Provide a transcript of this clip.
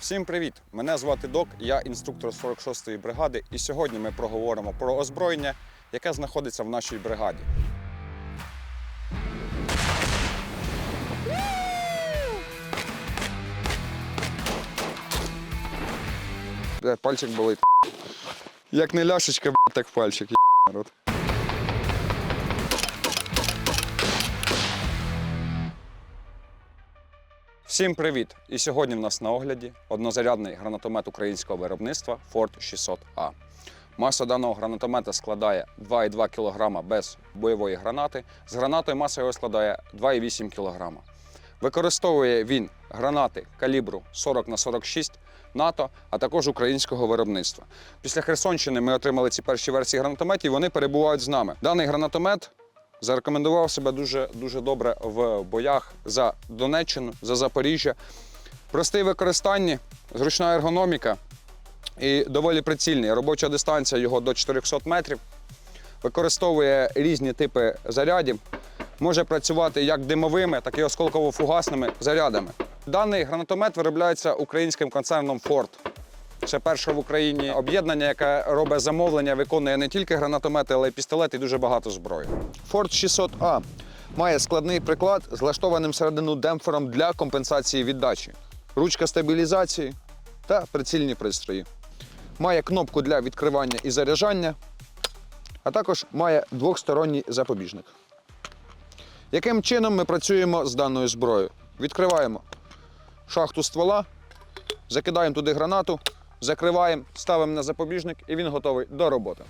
Всім привіт! Мене звати Док, я інструктор 46-ї бригади, і сьогодні ми проговоримо про озброєння, яке знаходиться в нашій бригаді. Пальчик болить. Як не ляшечка, бля, так пальчик. є. Всім привіт! І сьогодні в нас на огляді однозарядний гранатомет українського виробництва Ford 600A. Маса даного гранатомета складає 2,2 кг без бойової гранати. З гранатою маса його складає 2,8 кг. Використовує він гранати калібру 40 на 46 НАТО, а також українського виробництва. Після Херсонщини ми отримали ці перші версії гранатометів. Вони перебувають з нами. Даний гранатомет зарекомендував себе дуже дуже добре в боях за Донеччину, за Запоріжжя. Простий в використанні, зручна ергономіка і доволі прицільний. Робоча дистанція його до 400 метрів. Використовує різні типи зарядів. Може працювати як димовими, так і осколково-фугасними зарядами. Даний гранатомет виробляється українським концерном Ford. Це перше в Україні об'єднання, яке робить замовлення, виконує не тільки гранатомети, але й пістолети і дуже багато зброї. Ford 600A має складний приклад з влаштованим середину демпфером для компенсації віддачі, ручка стабілізації та прицільні пристрої. Має кнопку для відкривання і заряджання, а також має двохсторонній запобіжник. Яким чином ми працюємо з даною зброєю? Відкриваємо шахту ствола, закидаємо туди гранату, закриваємо, ставимо на запобіжник і він готовий до роботи.